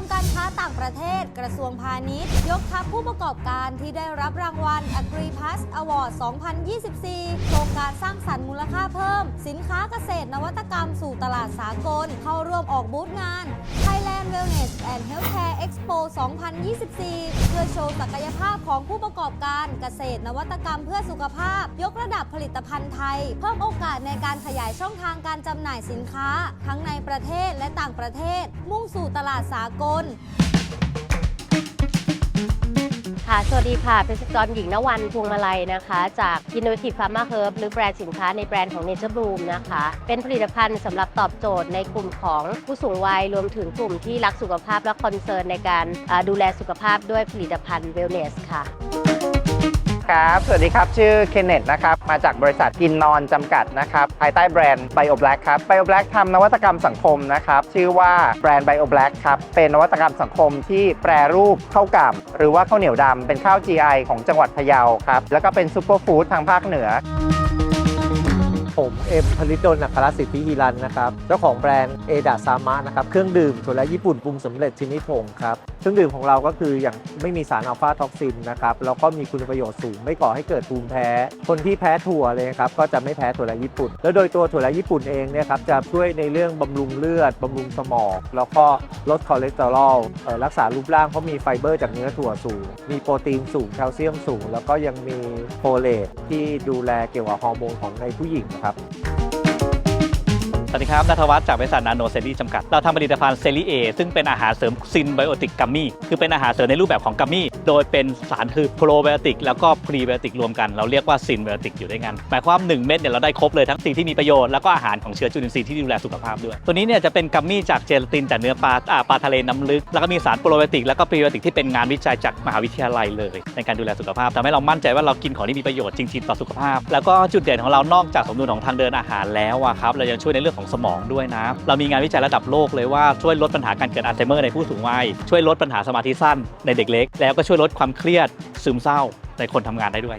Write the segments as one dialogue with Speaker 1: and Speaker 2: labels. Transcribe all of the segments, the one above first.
Speaker 1: มการค้าต่างประเทศกระทรวงพาณิชย์ ยกทัพผู้ประกอบการที่ได้รับรางวัล AgriPass Award 2024 โครงการสร้างสรรค์มูลค่าเพิ่ม สินค้าเกษตรนวัตกรรมสู่ตลาดสากล เข้าร่วมออกบูธงาน Thailand Wellness and Healthcare Expo 2024 เพื่อโชว์ศักยภาพของผู้ประกอบการเกษตรนวัตกรรมเพื่อสุขภาพ ยกระดับผลิตภัณฑ์ไทย เพิ่มโอกาสในการขยายช่องทางการจำหน่ายสินค้า ทั้งในประเทศและต่างประเทศ มุ่งสู่ตลาดสากล
Speaker 2: ค่ะ สวัสดีค่ะเป็นสกรหญิงนวันพวงมาลัยนะคะ จาก Innovative Pharma Herb หรือแบรนด์สินค้าในแบรนด์ของ Nature Bloom นะคะ เป็นผลิตภัณฑ์สำหรับตอบโจทย์ในกลุ่มของผู้สูงวัยรวมถึงกลุ่มที่รักสุขภาพและคอนเซิร์นในการดูแลสุขภาพด้วยผลิตภัณฑ์ Wellness ค่ะ
Speaker 3: ครับ สวัสดีครับ ชื่อเคนเนตนะครับ มาจากบริษัทกินนอนจำกัดนะครับ ภายใต้แบรนด์ไบโอแบล็กครับ ไบโอแบล็กทำนวัตกรรมสังคมนะครับ ชื่อว่าแบรนด์ไบโอแบล็กครับ เป็นนวัตกรรมสังคมที่แปรรูปข้าวกล่ำหรือว่าข้าวเหนียวดำเป็นข้าว GI ของจังหวัดพะเยาครับ แล้วก็เป็นซูเปอร์ฟู้ดทางภาคเหนือ
Speaker 4: ผมเอ็มผลิตดลอัครสิทธิฮิรันนะครับเจ้าของแบรนด์เอดาซามะนะครับเครื่องดื่มถั่วและญี่ปุ่นปรุงสำเร็จชนิดผงครับเครื่องดื่มของเราก็คืออย่างไม่มีสารอัลฟาท็อกซินนะครับแล้วก็มีคุณประโยชน์สูงไม่ก่อให้เกิดภูมิแพ้ คนที่แพ้ถั่วเลยนะครับก็จะไม่แพ้ถั่วและญี่ปุ่น แล้วโดยตัวถั่วและญี่ปุ่นเองเนี่ยครับจะช่วยในเรื่องบำรุงเลือดบำรุงสมองแล้วก็ลดคอเลสเตอรอลรักษารูปร่างเพราะมีไฟเบอร์จากเนื้อถั่วสูง มีโปรตีนสูงแคลเซียมสูง แล้วก็ยังมีโฟเลตที่ดูแลเกี่ยวกับฮอร์โมนของในผู้หญิงครับครับ
Speaker 5: สวัสดีครับนัทวัฒน์จากบริษัทนาโนเซรีจำกัด เราทำผลิตภัณฑ์เซรีเอซึ่งเป็นอาหารเสริมซินไบโอติกกัมมี่ คือเป็นอาหารเสริมในรูปแบบของกัมมี่ โดยเป็นสารคือโปรไบโอติกแล้วก็พรีไบโอติกรวมกัน เราเรียกว่าซินไบโอติกอยู่ด้วยกัน หมายความว่า1เม็ดเนี่ยเราได้ครบเลยทั้งสิ่งที่มีประโยชน์ แล้วก็อาหารของเชื้อจุลินทรีย์ที่ดูแลสุขภาพด้วย ตัวนี้เนี่ยจะเป็นกัมมี่จากเจลาตินจากเนื้อปลาอ่าปลาทะเลน้ำลึก แล้วก็มีสารโปรไบโอติกแล้วก็พรีไบโอติกที่เป็นงานวิจัยจากมหาวิทยาลัยเลย ในการดูแลสุขภาพทำให้เรามั่นใจว่าเรากินของที่มีประโยชน์จริงๆต่อสุขภาพ แล้วก็จุดเด่นของเรานอกจากสมดุลของทางเดินอาหารแล้วอะครับเรายังช่วยในเรื่องของสมองด้วยนะ เรามีงานวิจัยระดับโลกเลยว่าช่วยลดปัญหาการเกิดอัลไซเมอร์ในผู้สูงวัย ช่วยลดปัญหาสมาธิสั้นในเด็กเล็ก แล้วก็ช่วยลดความเครียดซึมเศร้าในคนทำงานได้ด้วย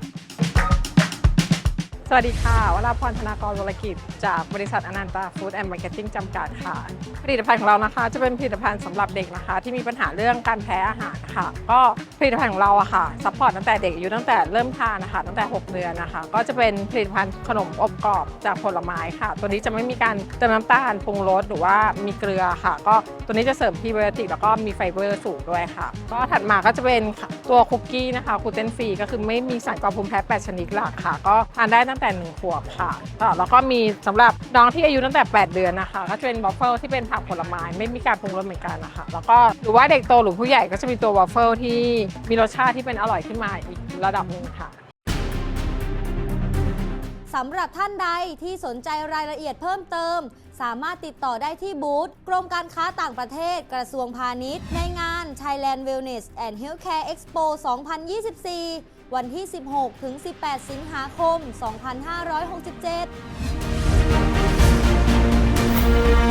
Speaker 6: สวัสดีค่ะ วราพรธนากรวรกิจ จากบริษัทอนันตาฟู้ดแอนด์มาร์เก็ตติ้งจำกัดค่ะ ผลิตภัณฑ์ของเรานะคะ จะเป็นผลิตภัณฑ์สำหรับเด็กนะคะ ที่มีปัญหาเรื่องการแพ้อาหารค่ะ ก็ผลิตภัณฑ์ของเราอะค่ะซัพพอร์ตตั้งแต่เด็กอายุตั้งแต่เริ่มทานนะคะตั้งแต่ 6 เดือนนะคะ ก็จะเป็นผลิตภัณฑ์ขนมอบกรอบจากผลไม้ค่ะ ตัวนี้จะไม่มีการเติมน้ำตาลปรุงรสหรือว่ามีเกลือค่ะ ก็ตัวนี้จะเสริมพรีไบโอติกแล้วก็มีไฟเบอร์สูงด้วยค่ะ ก็ถัดมาก็จะเป็นตัวคุกกี้นะคะกลูเตนฟรีก็คือไม่มีสารก่อภูมิแพ้ 8 ชนิดหลักค่ะ ก็ทานได้ตั้งแต่ 1 ขวบค่ะแล้วก็มีสำหรับน้องที่อายุตั้งแต่ 8 เดือนนะคะ ก็จะเป็นวอฟเฟิลที่เป็นผักผลไม้ไม่มีการปรุงรสเหมือนกันนะคะ แล้วก็หรือว่าเด็กโตหรือผู้ใหญ่ก็จะมีตัววอฟเฟิลที่มีรสชาติที่เป็นอร่อยขึ้นมาอีกระดับหนึ่งค่ะ
Speaker 1: สำหรับท่านใดที่สนใจรายละเอียดเพิ่มเติม สามารถติดต่อได้ที่บูธกรมการค้าต่างประเทศกระทรวงพาณิชย์ ในงาน Thailand Wellness and Healthcare Expo 2024 วันที่ 16 ถึง 18 สิงหาคม 2567